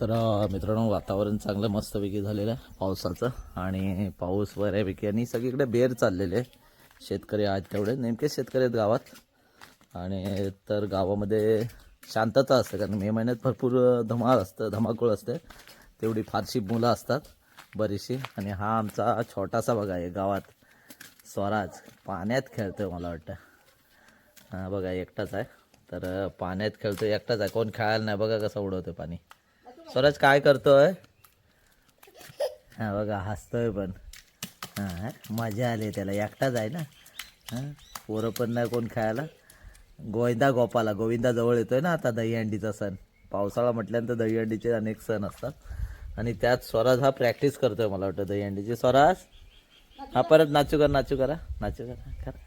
तर मित्रांनो वातावरण चांगलं मस्तपैकी झालेलं आहे पावसाचं आणि पाऊस बऱ्यापैकी आणि सगळीकडे बेर चाललेले आहे. शेतकरी आहेत तेवढे. नेमके शेतकरी आहेत गावात. आणि तर गावामध्ये शांतता असते कारण मे महिन्यात भरपूर धमाल असतं धमाकूळ असते. तेवढी फारशी मुलं असतात बरीचशी. आणि हा आमचा छोटासा बघा आहे गावात स्वराज पाण्यात खेळतोय मला वाटतं. बघा एकटाच आहे. तर पाण्यात खेळतोय एकटाच आहे. कोण खेळायला नाही बघा कसं उडवतोय पाणी. स्वराज काय करतोय? हा बघा हसतोय पण. हा मजा आली त्याला. एकटाच आहे ना? हा पोरं पण नाही कोण खायला. गोविंदा गोपाला गोविंदा जवळ येतोय ना आता दहीहंडीचा सण. पावसाळा म्हटल्यानंतर दहीहंडीचे अनेक सण असतात. आणि त्यात स्वराज हा प्रॅक्टिस करतोय मला वाटतं दहीहंडीची. स्वराज? हा परत नाचू कर नाचू करा. नाचू करा करा.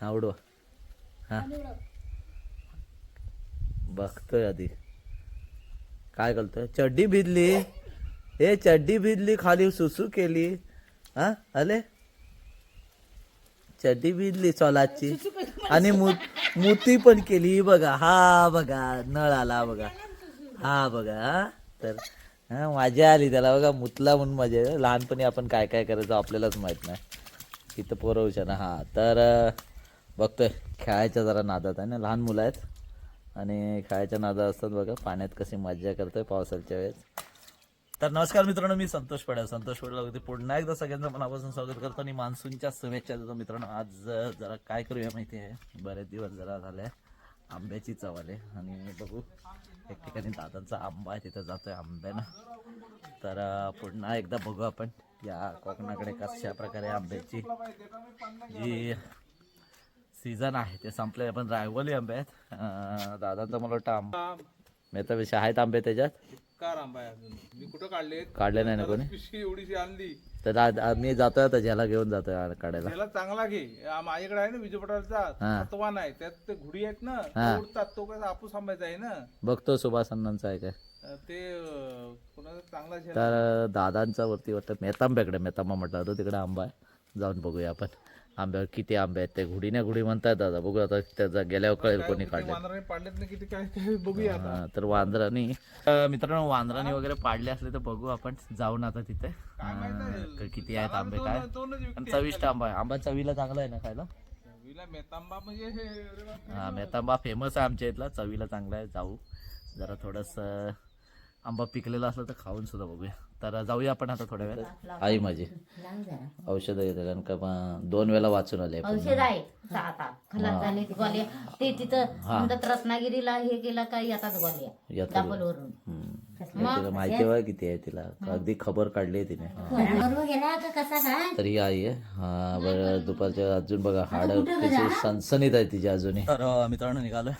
हा उडवा. हा. बघतोय आधी. काय करतोय? चड्डी भिजली. हे चड्डी भिजली खाली सुसू केली. हा अले चड्डी भिजली सोलाची. आणि मु मुती पण केली. बघा हा बघा नळ आला बघा. हा बघा तर हां मजा आली त्याला बघा मुतला म्हणून मजा लहानपणी आपण काय काय करायचो आपल्यालाच माहीत नाही. इथं पोरं ना हा तर बघतोय. खेळायच्या जरा नादात आहे ना लहान मुलं आहेत. आणि खायच्या नादा असतात बघा पाण्यात कशी मज्जा करतोय पावसाच्या वेळेस. तर नमस्कार मित्रांनो मी संतोष पड्या संतोष पडला होते पुन्हा एकदा सगळ्यांचं मनापासून स्वागत करतो आणि मान्सूनच्या शुभेच्छा देतो मित्रांनो. आज जरा काय करूया माहिती आहे? बरेच दिवस जरा झाले आंब्याची चव आले. आणि बघू एक ठिकाणी दादांचा आंबा आहे तिथं जातोय आंब्यानं. तर पुन्हा एकदा बघू आपण या कोकणाकडे कशा प्रकारे आंब्याची जी सीझन आहे ते संपले. पण रायवली आंबे आहेत. दादांचा मला वाटतं आंबा. मेहतापेक्षा आहेत आंबे त्याच्यात. कार आंबा आहे अजून? मी कुठं काढले? काढले नाही ना कोणी? पिशवी एवढीशी आणली. तर मी जातोय आता ज्याला घेऊन जातोय आ- काढायला. त्याला चांगला घे. आ, माझ्याकडे आहे ना विजयपटाचा हा. तत्वान आहे. त्यात ते घुडी आहेत ना हा. उडतात. तो काय हापूस आंब्याचा आहे ना. बघतो सुभाष अण्णांचा आहे काय. अ, ते अ, कोणाचा चांगला तर दादांचा वरती वाटतं मेहतांब्याकडे. मेहतांबा म्हटलं होतं तिकडे आंबा आहे. जाऊन बघूया आपण. आंब्यावर किती आंबे आहेत ते घुडीने घुडी म्हणतात दादा. बघू आता त्याचा गेल्यावर कळेल कोणी काढले. वानराने पाडलेत ना किती काय काय बघूया आता. तर वांद्रानी अं, मित्रांनो वांद्रानी वगैरे पाडले असले तर बघू आपण. जाऊन आता तिथे. अं, क- किती आहेत आंबे काय? न आणि चविष्ट आंबा आहे. आंबा चवीला चांगला आहे ना खायला? विला मेतांबा म्हणजे हे अरे. हा मेहतांबा फेमस आहे आमच्या इथला. चवीला चांगला आहे. जाऊ. जरा थोडंसं आंबा पिकलेला असलं तर खाऊन सुद्धा बघूया. तर जाऊया आपण आता थोड्या वेळात. आई माझी. औषधं घेते कारण का मग दोन वेळा वाचून आले. औषध आहे. आता खलास झाले ते तिथं म्हणतात रत्नागिरीला हे केलं काय येतात. नाही, तिला माहिती आहे किती आहे तिला. अगदी खबर काढली आहे तिने हा. गेला का कसा काय? तर ही आई आहे. बरं दुपारच्या अजून बघा हाड सणसणीत आहे तिची अजूनही. तर मित्रांनो निघालोय.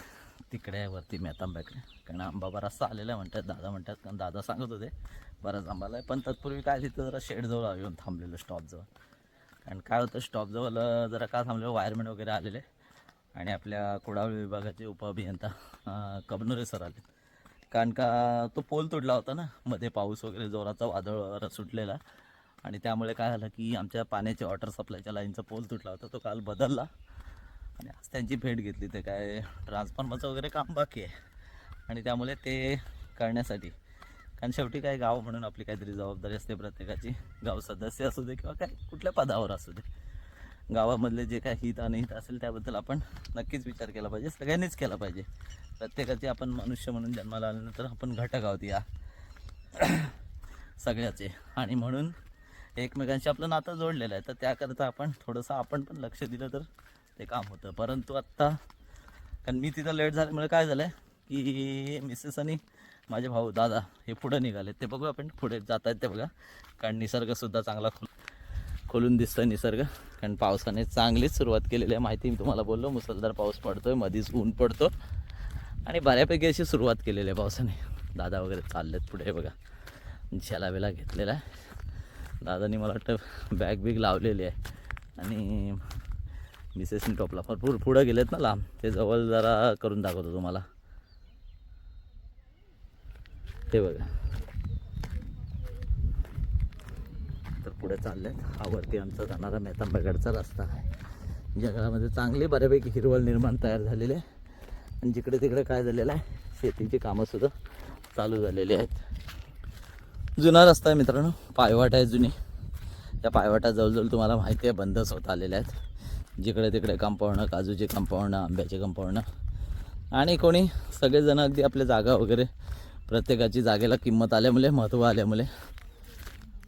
तिकडे आहे वरती मेहतांब्याकडे. कारण आंबा बराचसा आलेला आहे म्हणतात दादा म्हणतात कारण दादा सांगत होते बराच आंबाला आहे. पण तत्पूर्वी काय तिथं जरा शेडजवळ येऊन थांबलेलं स्टॉपजवळ कारण काय होतं स्टॉपजवळ जरा का थांबलेलं वायरमॅन वगैरे आलेले. आणि आपल्या कुडाळ विभागाचे उपअभियंता कबनुरे सर आले. कारण का तो पोल तुटला होता ना मध्ये पाऊस वगैरे जोराचा वादळ सुटलेला. आणि त्यामुळे काय झालं की आमच्या पाण्याच्या वॉटर सप्लायच्या लाईनचा पोल तुटला होता तो काल बदलला. आणि आज त्यांची भेट घेतली ते काय ट्रान्सफॉर्मरचं वगैरे काम बाकी आहे. आणि त्यामुळे ते करण्यासाठी. कारण शेवटी काय गाव म्हणून आपली काहीतरी जबाबदारी असते प्रत्येकाची. गाव सदस्य असू दे किंवा काय कुठल्या पदावर असू दे. गावामधले जे काय हित अनहित असेल त्याबद्दल आपण नक्कीच विचार केला पाहिजे. सगळ्यांनीच केला पाहिजे. प्रत्येकाचे आपण मनुष्य म्हणून जन्माला आल्यानंतर आपण घटक आहोत या. सगळ्याचे. आणि म्हणून एकमेकांशी आपलं नातं जोडलेलं आहे. तर त्याकरता आपण थोडंसं आपण पण लक्ष दिलं तर ते काम होतं. परंतु आत्ता कारण मी तिथं लेट झाल्यामुळे काय झालं आहे की मिसेस आणि माझे भाऊ दादा हे पुढं निघाले ते बघू आपण पुढे जात आहेत ते बघा. कारण निसर्गसुद्धा चांगला खोल खोलून दिसतोय निसर्ग. कारण पावसाने चांगलीच सुरुवात केलेली आहे. माहिती मी तुम्हाला बोललो मुसळधार पाऊस पडतोय मधीच ऊन पडतो. आणि बऱ्यापैकी अशी सुरुवात केलेली आहे पावसाने. दादा वगैरे चाललेत पुढे बघा. झेला बेला घेतलेला आहे. दादानी मला वाटतं बॅग बिग लावलेली आहे. आणि मिसेसनी टोपला भरपूर पुढं गेलेत ना लांब. ते जवळ जरा करून दाखवतो तुम्हाला. ते बघा. तर पुढे चाललेत. हा वरती आमचा जाणारा मेहतांबागडचा रस्ता आहे. जंगलामध्ये चांगली बऱ्यापैकी हिरवळ निर्माण तयार झालेले आहे. आणि जिकडे तिकडे काय झालेलं आहे शेतीची कामंसुद्धा चालू झालेली आहेत. जुना रस्ता आहे मित्रांनो. पायवाट आहे जुनी. त्या पायवाटा जवळजवळ तुम्हाला माहिती आहे बंदच होत आलेल्या आहेत. जिकडे तिकडे कंपाऊंड काजूचे कंपाऊंड आंब्याचे कंपाऊंड. आणि कोणी सगळेजण अगदी आपल्या जागा वगैरे प्रत्येकाची जागेला किंमत आल्यामुळे महत्त्व आल्यामुळे.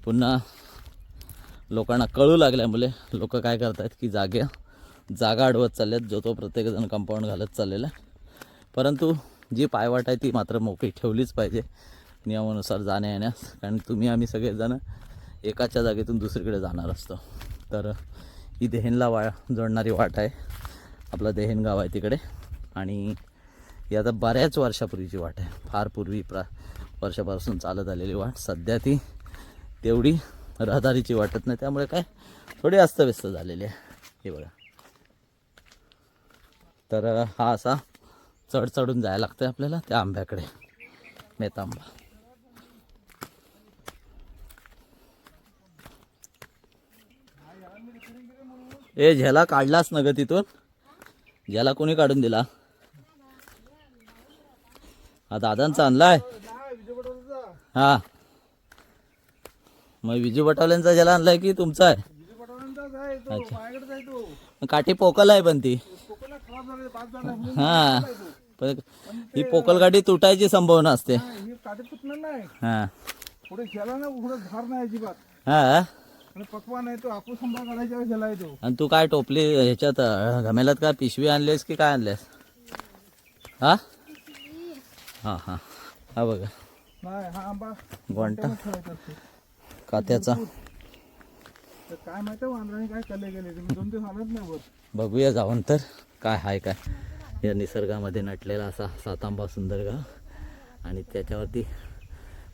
पुन्हा लोकांना कळू लागल्यामुळे लोक काय करतात की जागे जागा अडवत चालल्यात जो तो प्रत्येकजण कंपाऊंड घालत चाललेला परंतु जी पायवाट आहे ती मात्र मोकळी ठेवलीच पाहिजे नियमानुसार जाण्या येण्यास. कारण तुम्ही आम्ही सगळेजण एकाच्या जागेतून दुसरीकडे जाणार असतो. तर ही देहेनला वा जोडणारी वाट आहे. आपलं देहेन गाव आहे तिकडे. आणि ही आता बऱ्याच वर्षापूर्वीची वाट आहे. फार पूर्वी प्रा वर्षापासून चालत आलेली वाट. सध्या ती तेवढी रहदारीची वाटत नाही. त्यामुळे काय? थोडी अस्तव्यस्त झालेली आहे. हे बघा. तर हा असा चढ चढून जायला लागतं आपल्याला त्या आंब्याकडे. मेतांबा. ए झेला काढलास ना ग तिथून? झेला कोणी काढून दिला? हा दादांचा आणलाय. हा. मग विजू बटावल्यांचा झेला आणलाय की तुमचा आहे? अच्छा. काठी पोकल आहे पण ती. हा. पण ही पोकल गाठी तुटायची संभावना असते. ही हा. आणि पकवा नाही तो आपूस आंबा काढायच्या वेळेस गेलाय तो. आणि तू काय टोपली ह्याच्यात अं, घमेल्यात काय पिशवी आणलीस की काय आणलीस? हा? हा हा. हा बघा. नाही हा आंबा गोंटा ठेवायचा असतो. कात्याचा. तर काय माहिती वांद्राने काय कले गेले ते मी दोन दिवस आलत नाही वर बघूया जाऊन तर काय हाय काय. या निसर्गामध्ये नटलेला असा सातांबा सुंदर गाव. आणि त्याच्यावरती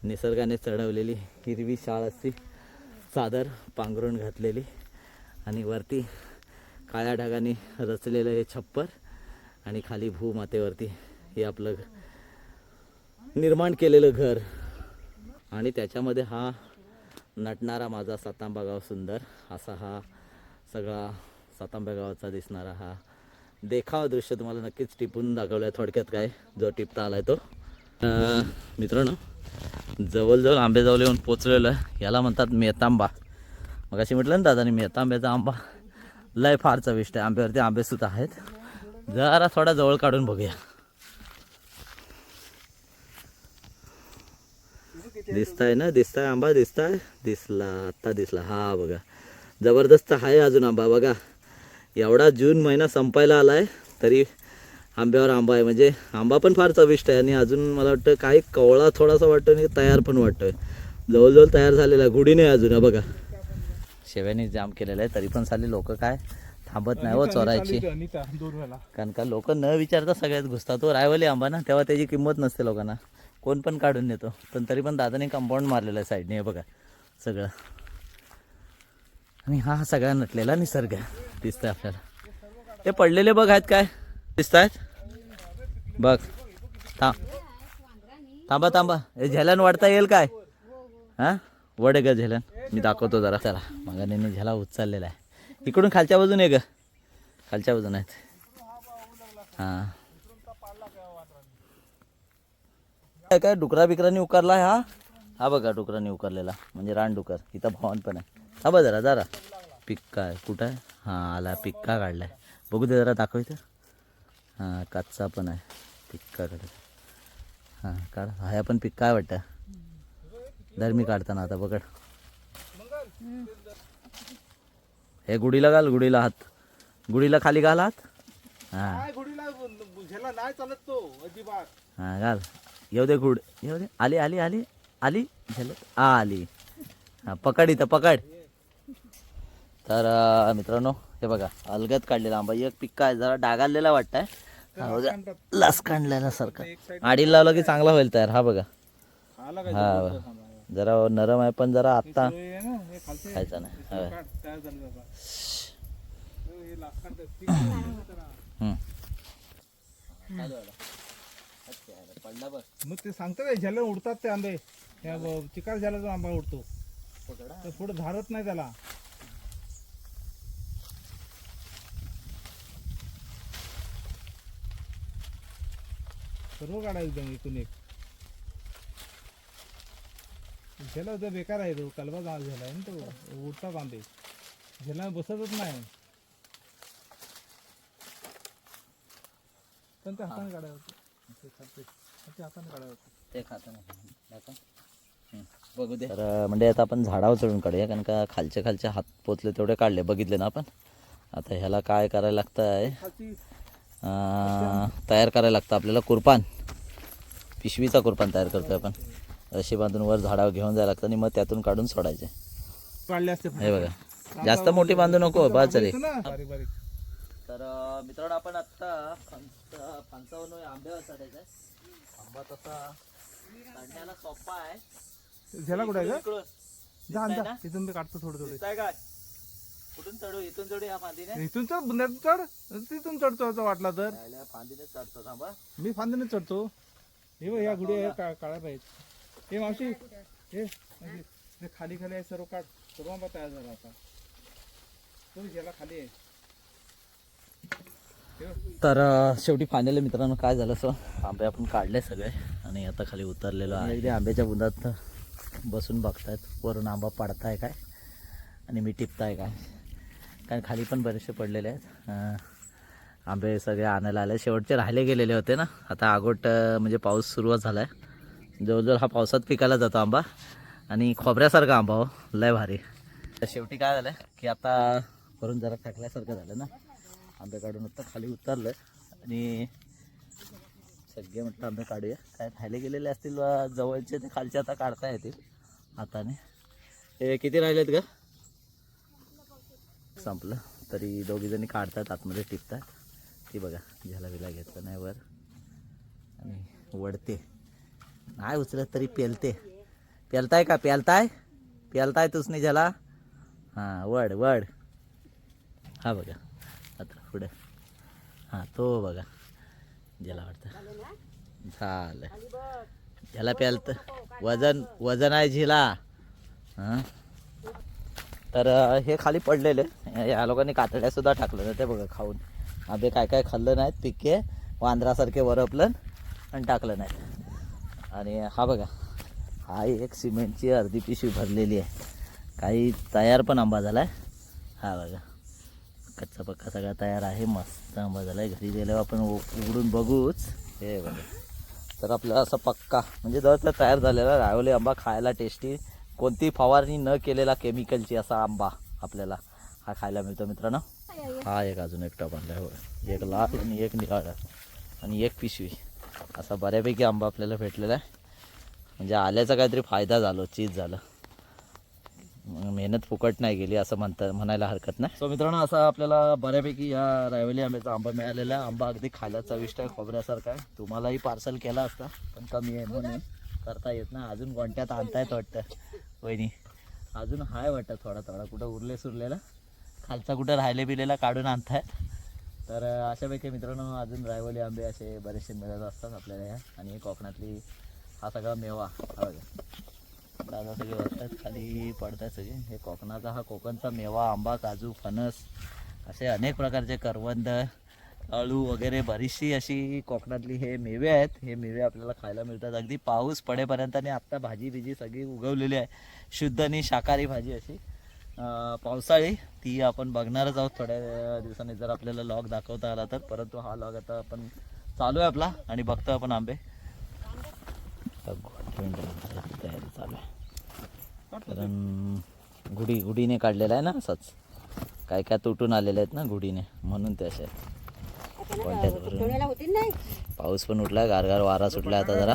निसर्गाने चढवलेली हिरवी शाळ असती. चादर पांघरून घातलेली आणि वरती काळ्या ढगाने रचलेलं हे छप्पर आणि खाली भूमातेवरती हे आपलं निर्माण केलेलं घर. आणि त्याच्यामध्ये हा नटणारा माझा सातांबा गाव सुंदर असा हा सगळा सातांबा गावाचा दिसणारा हा देखावा दृश्य तुम्हाला नक्कीच टिपून दाखवलं आहे थोडक्यात काय जो टिपता आला आहे तो मित्रांनो जवळजवळ आंबेजवळ येऊन पोचलेलं आहे. याला म्हणतात मेतांबा मग अशी म्हटलं ना दादानी मेतांब्याचा आंबा. लय फार चविष्ट आहे. आंब्यावरती आंबेसुद्धा आहेत. जरा थोडा जवळ काढून बघूया. दिसताय ना? दिसताय आंबा? दिसताय? दिसला. आत्ता दिसला. हा बघा. जबरदस्त आहे अजून आंबा. बघा. एवढा जून महिना संपायला आलाय तरी आंब्यावर आंबा आहे. म्हणजे आंबा पण फार चविष्ट आहे आणि अजून मला वाटतं काही कवळा थोडासा वाटतो आणि तयार पण वाटतोय. जवळजवळ तयार झालेला आहे. गुढी नाही अजून हा बघा. शेव्याने जाम केलेला आहे. तरी पण साली लोक काय थांबत नाही हो चोरायची. कारण का लोक न विचारता सगळ्यात घुसतात तो रायवली आंबा ना तेव्हा त्याची किंमत नसते लोकांना. कोण पण काढून नेतो. पण तरी पण दादाने कंपाऊंड मारलेलं आहे साईडने हे बघा. सगळं. आणि हा सगळा नटलेला निसर्ग आहे दिसतंय आपल्याला. ते पडलेले बघ आहेत काय? दिसत आहेत बघ थांब. थांबा थांबा. हे झेलन वाढता येईल काय? हा? वडे ग झेलन. मी दाखवतो जरा. चला मग मी झेला उचललेला आहे. इकडून खालच्या बाजून आहे ग. खालच्या बाजून आहेत. हां. काय काय डुकरा बिकरांनी उकारला हा? हा बघा डुकरांनी उकारलेला. म्हणजे रानडुकर इथं भवन पण आहे. थांबा जरा जरा. पिक्का आहे. कुठं आहे? हां आला. पिक्का काढला आहे बघू दे जरा दाखव इथं. हां कच्चा पण आहे. पिक्का काढत हां काढ. हा पण पिक्का आहे वाटतं? दर मी काढताना आता पकड हे गुढीला घाल गुढीला हात. गुढीला खाली घाल हात. हां. काय घोडीला झेला नाही चालत तो अजिबात. हां घाल. येऊ दे गुड. येऊ दे. आली आली आली. आली? झालं? आली. हां पकड इथं पकड. तर मित्रांनो हे बघा. अलगत काढलेला आंबा. एक पिक्का आहे जरा डागाळलेला वाटतंय. हा, जरा लास काढलेला सारखा. आडीला लावला की चांगला होईल तयार हा बघा. हा जरा नरम आहे पण जरा आत्ता हे ना हे खायचा नाही. हा. झालं हे ते. मग ते सांगतो काय झेला उडतात ते आंबे. चिकार झाल्याचा आंबा उडतो. पुढे धारत नाही त्याला. सर्व काढायचं एकदम एकूण एक. त्याला तर बेकार आहे तो कलबा जा- झालाय ना तो उठतात आंबे झेला बसतच नाही. पण ते हाताने काढायला होते ते हाताने काढायला होते ते खातं बघू दे. तर म्हणजे आता आपण झाडावर चढून काढूया कारण का खालचे खालचे हात पोचले तेवढे काढले बघितले ना आपण? आता ह्याला काय करायला लागतं आहे तयार करायला लागतं आपल्याला कुरपान. पिशवीचा कुरपान तयार करतोय आपण. रशी बांधून वर झाडावर घेऊन जायला लागतं आणि मग त्यातून काढून सोडायचे. हे बघा. जास्त मोठी बांधू नको बस झाली तर मित्रांनो आपण आत्ता फणस फणसावरून आंब्यावर चढायचं आंबा तसा चढण्याला सोपा आहे. झेला कुठे काढतो थोडं थोडं. दिसतंय काय कुठून चढू? इथून चढू या फांदीने? इथून चढ बुंद्यात चढ? तिथून चढतो असं वाटला तर. फांदीने चढतो थांबा मी फांदीने चढतो. हे बघ या गुढी आहे का काळ्या पाहिजे हे मावशी हे. मावशी, हे खाली खाली आहे सर्व काढ. सर्व आंबा तयार झाला आता. तो ज्याला खाली आहे. तर अं, शेवटी फायनली मित्रांनो काय झालं सो आंबे आपण काढले सगळे आणि आता खाली उतरलेलो आहे. अगदी आंब्याच्या बुंदात बसून बघतायत वरून आंबा पडताय काय? आणि मी टिपताय काय? कारण खाली पण बरेचसे पडलेले आहेत. आंबे सगळे आणायला आले. शेवटचे राहिले गेलेले होते ना. आता आगोट म्हणजे पाऊस सुरुवात झाला आहे जवळजवळ हा पावसात पिकायला जातो आंबा. आणि खोबऱ्यासारखा आंबा हो. लय भारी. तर शेवटी काय झालं की आता करून जरा टाकल्यासारखं झालं ना. आंबे काढून आता खाली उतरलं आणि सगळे म्हटलं आंबे काढूया. काय खायला गेलेले असतील जवळचे ते खालचे आता काढता येतील. हाताने. हे किती राहिलेत का संपलं. तरी दोघी जणी काढतात आतमध्ये टिपतात. ती बघा झाला बिला घेतलं नाही वर. आणि वडते नाही उचलत तरी पेलते. पेलताय का? पेलताय? पेलताय तूच नाही झाला हां वड वड हा बघा. आता पुढे. हां तो बघा. ज्याला वाटतं. झालं. त्याला प्यालत वजन वजन आहे झिला हां. तर हे खाली पडलेले. या लोकांनी कातड्यासुद्धा टाकलं ना ते बघा खाऊन. आंबे काय काय खाल्लं नाहीत पिके वांद्रासारखे वरपलं आणि टाकलं नाही आणि हा बघा हा एक सिमेंटची अर्धी पिशवी भरलेली आहे. काही तयार पण आंबा झाला आहे हा बघा कच्चा पक्का सगळा तयार आहे. मस्त आंबा झाला आहे घरी गेल्यावर आपण उ- उघडून बघूच. हे बघा. तर आपल्याला असा पक्का म्हणजे जर तयार झालेला रायवली आंबा खायला टेस्टी कोणती फवारणी न केलेला केमिकलची असा आंबा आपल्याला हा खायला मिळतो मित्रांनो. हा एक अजून एक टप आणला हो एक लाल आणि एक निळा आणि एक पिशवी. असा बऱ्यापैकी आंबा आपल्याला भेटलेला आहे. म्हणजे आल्याचा काहीतरी फायदा झालो चीज झालं. मेहनत फुकट नाही गेली असं म्हणता म्हणायला हरकत नाही. सो मित्रांनो असा आपल्याला बऱ्यापैकी या रायवली आंब्याचा आंबा मिळालेला आहे. आंबा अगदी खायला चविष्ट आहे खोबऱ्यासारखा आहे. तुम्हालाही पार्सल केला असता पण कमी आहे म्हणून करता येत ना अजून कोणत्यात आणतायत वाटतं. वहिनी. अजून हाय वाटतं थोडा थोडा. कुठं उरले सुरलेला. खालचा कुठं राहिले बिलेला काढून आणतायत. तर अशापैकी मित्रांनो अजून रायवली आंबे असे बरेचसे मिळत असतात आपल्याला ह्या आणि कोकणातली हा सगळा मेवा. हा बघा. दादा सगळे वाटतात. खाली पडतात सगळे. हे कोकणाचा हा कोकणचा मेवा आंबा काजू फणस असे अनेक प्रकारचे करवंद अळू वगैरे बरीचशी अशी कोकणातली हे मेवे आहेत. हे मेवे आपल्याला खायला मिळतात. अगदी पाऊस पडेपर्यंत आणि आत्ता भाजी बिजी सगळी उगवलेली आहे. शुद्ध आणि शाकाहारी भाजी अशी. पावसाळी ती आपण बघणारच आहोत. थोड्या दिवसांनी जर आपल्याला लॉग दाखवता आला तर. परंतु हा लॉग आता आपण चालू आहे आपला आणि बघतो आपण आंबे. तयारी चालू आहे कारण गुढी गुढीने काढलेला आहे ना असंच. काय काय तुटून आलेले आहेत ना गुढीने. म्हणून ते असे आहेत. भरून. पाऊस पण उठला गारगार वारा सुटला आता जरा.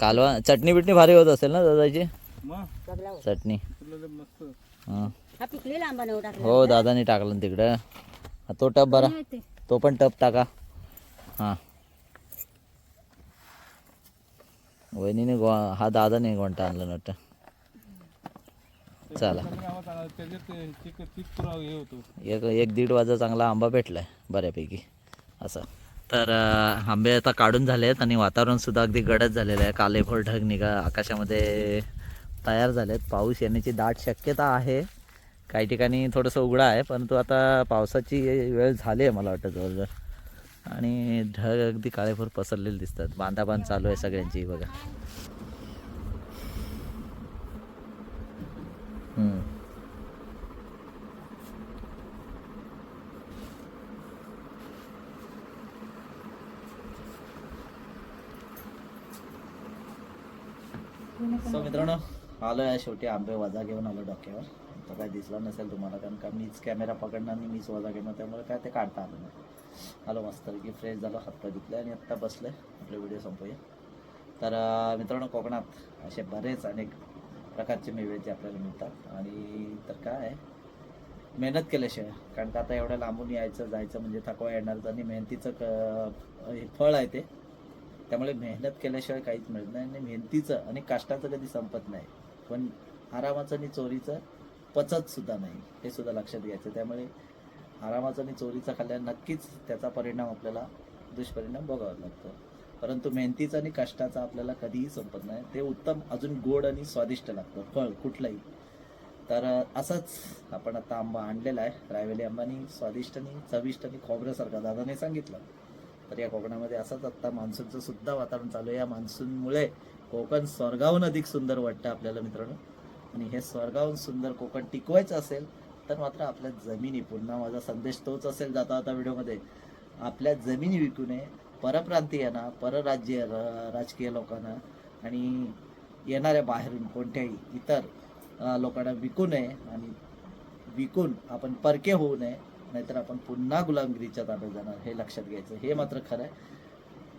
कालवा चटणी बिटणी भारी होत असेल ना दादाची? चटणी. हां. दादाने टाकलं ना तिकडं. तो टप बरा. तो. पण टप टाका. हां. वहिनीने गो हा दादाने गोंटा आणलं नट चला. एक एक दीड वाजा चांगला आंबा भेटलाय बऱ्यापैकी असं. तर आंबे आता काढून झाले आहेत आणि वातावरण सुद्धा अगदी गडद झालेलं आहे. कालेभोर ढग निघा आकाशामध्ये तयार झाले आहेत पाऊस येण्याची दाट शक्यता आहे. काही ठिकाणी थोडंसं उघडा आहे परंतु आता पावसाची वेळ झाली आहे मला वाटतं जवळजवळ आणि ढग अगदी काळेभोर पसरलेले दिसतात. बांधाबांध चालू आहे सगळ्यांची बघा. सो मित्रांनो आलो आहे शेवटी आंबे वजा घेऊन आलो डोक्यावर. तर काय दिसला नसेल तुम्हाला कारण का मीच कॅमेरा पकडणार आणि मीच वजा घेणार त्यामुळे काय ते काढता आलं नाही. आलो मस्त की फ्रेश झालो हातपाय धुतलं आणि आत्ता बसले आपले व्हिडिओ संपूया. तर मित्रांनो कोकणात असे बरेच अनेक प्रकारचे मेवे जे आपल्याला मिळतात. आणि तर काय आहे? मेहनत केल्याशिवाय. कारण का आता एवढ्या लांबून यायचं जायचं म्हणजे थकवा येणार आणि मेहनतीचं क हे फळ आहे ते. त्यामुळे मेहनत केल्याशिवाय काहीच मिळत नाही आणि मेहनतीचं आणि कष्टाचं कधी संपत नाही. पण आरामाचं आणि चोरीचं पचत सुद्धा नाही. हे सुद्धा लक्षात घ्यायचं. त्यामुळे आरामाचं आणि चोरीचं खाल्ल्या नक्कीच त्याचा परिणाम आपल्याला दुष्परिणाम भोगावा लागतो. परंतु मेहनतीचं आणि कष्टाचा आपल्याला कधीही संपत नाही. ते उत्तम अजून गोड आणि स्वादिष्ट लागतं. फळ कुठलंही. तर असंच आपण आता आंबा आणलेला आहे. रायवेली आंबानी स्वादिष्ट आणि चविष्ट आणि खोबऱ्यासारखा. दादाने सांगितलं. तर या कोकणामध्ये असंच आत्ता मान्सूनचं सुद्धा वातावरण चालू आहे. या मान्सूनमुळे कोकण स्वर्गाहून अधिक सुंदर वाटतं आपल्याला मित्रांनो. आणि हे स्वर्गाहून सुंदर कोकण टिकवायचं असेल तर मात्र आपल्या जमिनी पुन्हा माझा संदेश तोच असेल जाता आता व्हिडिओमध्ये. आपल्या जमिनी विकू नये. परप्रांतीयांना परराज्य र- राजकीय लोकांना आणि येणाऱ्या बाहेरून कोणत्याही इतर लोकांना विकू नये आणि विकून आपण परके होऊ नये नाहीतर आपण पुन्हा गुलामगिरीच्या ताब्यात जाणार हे लक्षात घ्यायचं. हे मात्र खरं आहे.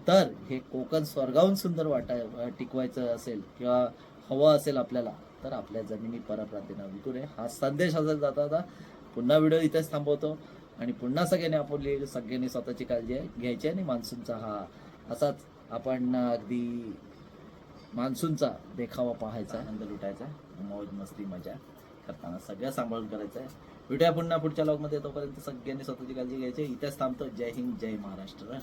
तर हे कोकण स्वर्गाहून सुंदर वाटाय टिकवायचं असेल किंवा हवं असेल आपल्याला तर आपल्या जमिनी परप्रांतींना विकू नये. हा संदेश असा जाता पुन्हा व्हिडिओ इथेच थांबवतो. आणि पुन्हा सगळ्यांनी आपली सगळ्यांनी स्वतःची काळजी आहे- घ्यायची आणि मान्सूनचा हा असाच आपण अगदी मान्सूनचा देखावा पाहायचा. आनंद लुटायचा. मौज मस्ती मजा करताना सगळ्या सांभाळून करायचं. आहे भेटूया पुन्हा पुढच्या लॉगमध्ये तोपर्यंत सगळ्यांनी स्वतःची काळजी घ्यायची. इथेच थांबतो. जय हिंद जय महाराष्ट्र.